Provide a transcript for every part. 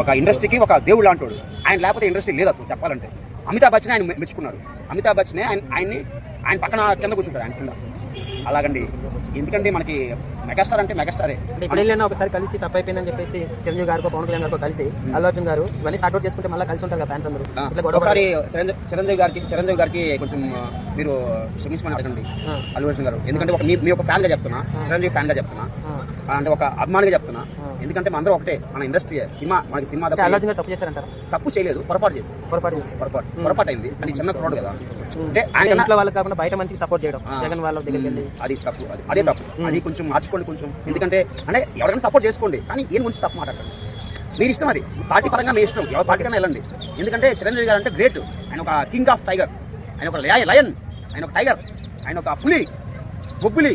ఒక ఇండస్ట్రీకి ఒక దేవుడు లాంటోడు. ఆయన లేకపోతే ఇండస్ట్రీ లేదు అసలు చెప్పాలంటే. అమితాబ్ బచ్చన్ ఆయన మెచ్చుకున్నారు. మెచ్చుకున్నాడు అమితాబ్ బచ్చనే ఆయన ఆయన్ని ఆయన పక్కన కింద కూర్చుంటాడు ఆయన కింద. అలాగండి. ఎందుకంటే మనకి మెగాస్టార్ అంటే మెగాస్టారే ఇప్పుడు వెళ్ళినా ఒకసారి కలిసి తప్పు అయిపోయిందని చెప్పేసి చిరంజీవి గారితో పవన్ కళ్యాణ్ గారితో కలిసి అల్లు అర్జున్ గారు ఇవన్నీ సార్ట్ అవుట్ చేసుకుంటే మళ్ళీ కలిసి ఉంటారు కదా ఫ్యాన్స్ అందరూ. ఇట్లా ఒకసారి చిరంజీవి గారికి చిరంజీవి గారికి కొంచెం మీరు క్షమించమని అడగండి. అల్లు అర్జున్ గారు. ఎందుకంటే ఒక మీ ఒక ఫ్యాన్గా చెప్తున్నా చిరంజీవి ఫ్యాన్గా చెప్తున్నా ఆ. ఆ, అంటే ఒక అభిమానిగా చెప్తున్నా. ఎందుకంటే అందరూ ఒకటే మన ఇండస్ట్రీ సినిమా మనకి సినిమా తప్ప గారు చేశారంటారు? తప్పు చేయలేదు పొరపాటు చేసి పొరపాటు చేశారు. పొరపాటు పొరపాటు అయింది. అది చిన్న కుర్రాడు కదా. అంటే ఆయన ఇంట్లో వాళ్ళకి కాకుండా బయట మనిషికి సపోర్ట్ చేయడం. జగన్ వాళ్ళ దగ్గరికి వెళ్ళి. అది తప్పు అది అదే తప్పు. అది కొంచెం మార్చుకోండి కొంచెం. ఎందుకంటే అంటే ఎవరైనా సపోర్ట్ చేసుకోండి కానీ ఏం గురించి తప్పు మాట్లాడండి మీరు ఇష్టం అది. పార్టీ పరంగా మీ ఇష్టం. ఎవరి పార్టీకైనా వెళ్ళండి. ఎందుకంటే చిరంజీవి గారు అంటే గ్రేట్ ఆయన ఒక కింగ్ ఆఫ్ టైగర్ ఆయన ఒక లయ- లయన్ ఆయన ఒక టైగర్ ఆయన ఒక పులి బొబ్బులి.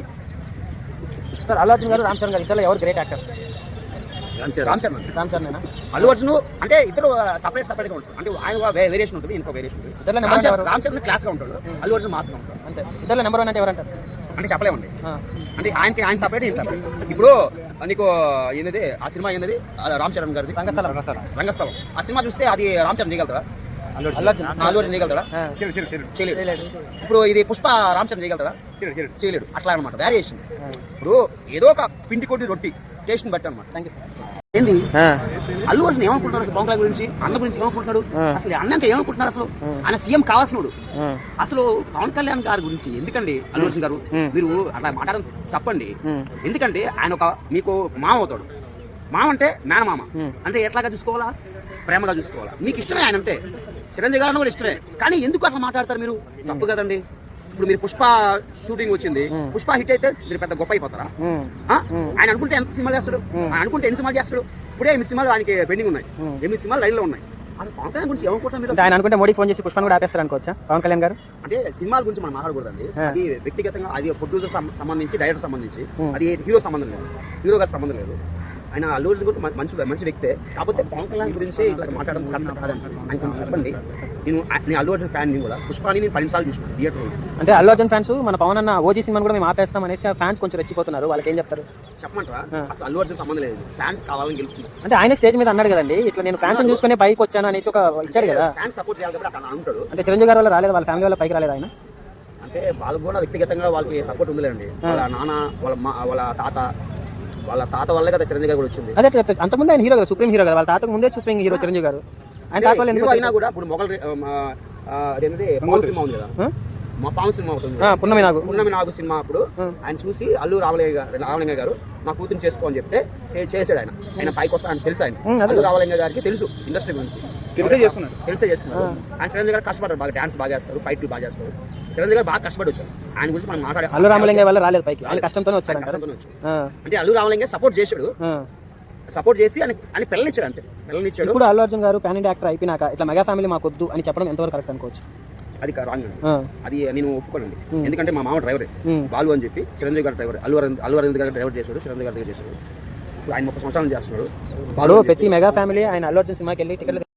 సార్ అల్లు అర్జున్ గారు రామ్ చరణ్ గారు ఇద్దరు ఎవరు గ్రేట్ యాక్టర్ రామ్ చరణ్. రామ్ చరణ్. అల్లు అర్జున్ అంటే ఇద్దరు సపరేట్ సపరేట్గా ఉంటారు. అంటే ఆయన వేరియేషన్ ఉంటుంది ఇంకో వేరియేషన్ ఉంటుంది. రామ్ చరణ్ చరణ్ క్లాస్గా ఉంటాడు. అల్లు అర్జున్ మాస్గా ఉంటాడు. అంతే. ఇద్దరు నెంబర్ వన్ అంటే ఎవరు అంటారు అంటే చెప్పలేమండి. అంటే ఆయనకి ఆయన సపరేట్ ఈయన సపరేట్ ఇప్పుడు నీకు ఏంది ఆ సినిమా ఏంది రామ్ చరణ్ గారిది. రంగస్థలం రంగస్థలం. రంగస్థలం. ఆ సినిమా చూస్తే అది రామ్ చరణ్ చేయగలుగుతారా అల్లు అర్జున్. చేయలేడు చేయలేడు. ఇప్పుడు ఇది పుష్ప రామ్ చరణ్ చేయగలుగుతారా చేయలేడు అట్లా అనమాట. వేరియేషన్ ఇప్పుడు ఏదో ఒక పిండి కొట్టి రొట్టి టేస్ట్ని బట్టి అనమాట. థ్యాంక్ యూ సార్ ఏంది. అల్లు అర్జున్ ఏమనుకుంటున్నారు అసలు పవన్ గురించి? అన్న గురించి ఏమనుకుంటున్నాడు? అసలు అన్న అంటే ఏమనుకుంటున్నారు అసలు? ఆయన సీఎం కావాల్సినోడు. అసలు పవన్ కళ్యాణ్ గారి గురించి ఎందుకండి అల్లు అర్జున్ గారు? మీరు అట్లా మాట్లాడడం తప్పండి. ఎందుకంటే ఆయన ఒక మీకు మామ అవుతాడు. మామ అంటే మేనమామ. అంటే ఎట్లాగా చూసుకోవాలా? ప్రేమగా చూసుకోవాలా? మీకు ఇష్టమే ఆయన అంటే. చిరంజీవి గారు అన్న కూడా ఇష్టమే. కానీ ఎందుకు అట్లా మాట్లాడతారు మీరు? తప్పు కదండి. ఇప్పుడు మీరు పుష్ప షూటింగ్ వచ్చింది పుష్ప హిట్ అయితే మీరు పెద్ద గొప్ప అయిపోతారా? ఆయన అనుకుంటే ఎంత సినిమాలు చేస్తాడు? ఆయన అనుకుంటే ఎన్ని సినిమాలు చేస్తాడు? ఇప్పుడే ఎనిమిది సినిమాలు ఆయనకి పెండింగ్ ఉన్నాయి. ఎనిమిది సినిమాలు లైన్లో ఉన్నాయి. అసలు పవన్ కళ్యాణ్ గురించి ఏమనుకుంటారు మీరు ఆయన అనుకుంటే మోడీకి ఫోన్ చేసి పుష్పను కూడా ఆపేస్తారు అనుకోవచ్చా? పవన్ కళ్యాణ్ గారు? అంటే సినిమాల గురించి మనం మాట్లాడకూడదండి. అది వ్యక్తిగతంగా అది ప్రొడ్యూసర్ సంబంధించి డైరెక్టర్ సంబంధించి అది హీరో సంబంధం లేదు. హీరో గారి సంబంధం లేదు. ఆయన అల్లు అర్జున్ కూడా మంచి మంచి వ్యక్తే. కాకపోతే పవన్ కళ్యాణ్ గురించి ఇట్లా మాట్లాడడం కరెక్ట్ కాదండి ఆయన కొంచెం చెప్పండి. నేను నేను అల్లు అర్జున్ ఫ్యాన్ కూడా. పుష్పాని నేను పదిసార్లు చూసిన థియేటర్ అంటే అల్లు అర్జున్ ఫ్యాన్స్ మన పవన్ అన్న ఓజీ సినిమాని కూడా మేము ఆపేస్తాం అనేసి ఫ్యాన్స్ కొంచెం రెచ్చిపోతున్నారు. వాళ్ళకి ఏం చెప్తారు? చెప్పమంటారా? అసలు అల్లు అర్జున్ సంబంధం లేదు. ఫ్యాన్స్ కావాలని గెలుపుతుంది అంటే ఆయన స్టేజ్ మీద అన్నాడు కదండి. ఇట్లా నేను ఫ్యాన్స్ చూసుకునే పైకి వచ్చాను అనేసి ఒక ఇచ్చాడు కదా. ఫ్యాన్స్ సపోర్ట్ చేయాలి కాబట్టి అట్లా అంటాడు. అంటే చిరంజీవి గారు వల్ల రాలేదు? వాళ్ళ ఫ్యామిలీ వాళ్ళ పైకి రాలేదు ఆయన? అంటే వాళ్ళకు కూడా వ్యక్తిగతంగా వాళ్ళకి సపోర్ట్ ఉందిలేండి. వాళ్ళ నాన్న వాళ్ళ మా వాళ్ళ తాత వాళ్ళ తాత వల్లే కదా చిరంజీవి గారు కూడా వచ్చింది అదే చెప్తా అంతకుముందు ఆయన హీరో కదా సుప్రీం హీరో కదా వాళ్ళ తాతకు ముందే సుప్రీం హీరో చిరంజీవి గారు ఆయన తాత వాళ్ళు ఎందుకు అయినా? కూడా ఇప్పుడు మొగల్ అదేంటి పవన్ సినిమా ఉంది కదా? మా పవన్ సినిమా అవుతుంది ఆ, పున్నమి నాకు పున్నమి నాగు సినిమా అప్పుడు. ఆయన చూసి అల్లు రామలింగ గారు రామలింగ గారు మా కూతురు చేసుకో అని చెప్తే చేశాడు ఆయన. ఆయన పైకి వస్తా ఆయన తెలుసు ఆయన. అల్లు రామలింగ గారికి తెలుసు ఇండస్ట్రీ గురించి. తెలిసే చేసుకున్నాడు తెలిసే చేసుకున్నారు. ఆయన చిరంజీవి గారు కష్టపడ్డారు బాగా డాన్స్ బాగా చేస్తారు ఫైట్లు బాగా చేస్తారు. చిరంజీవి గారు బాగా కష్టపడి వచ్చారు. ఆయన గురించి మనం మాట్లాడే అల్లు రామలింగ వల్ల రాలేదు పైకి. ఆయన కష్టంతోనే వచ్చాడు అంటారు కష్టంతోనే వచ్చాడు. అంటే అల్లు రామలింగ సపోర్ట్ చేశాడు. సపోర్ట్ చేసి ఆయన ఆయన పిల్లనిచ్చాడు అంతే. పిల్లనిచ్చాడు ఇప్పుడు అల్లు అర్జున్ గారు పాన్ ఇండియా యాక్టర్ అయిపోయినాక ఇట్లా మెగా ఫ్యామిలీ మాకు వద్దు అని చెప్పడం ఎంతవరకు కరెక్ట్ అనుకోవచ్చు? అది రాంగ్ అండి అది నేను ఒప్పుకోనండి. ఎందుకంటే మా మామ డ్రైవరే. బాలు అని చెప్పి చిరంజీవి గారు డ్రైవర్. అల్లు అరవింద్ గారు డ్రైవర్ చేశాడు చిరంజీవి గారి దగ్గర చేశాడు. ఆయన ముప్పై సంవత్సరాలు చేస్తున్నాడు. ప్రతి మెగా ఫ్యామిలీ ఆయన అల్లు అర్జున్ సినిమాకి వెళ్ళి టికెట్లు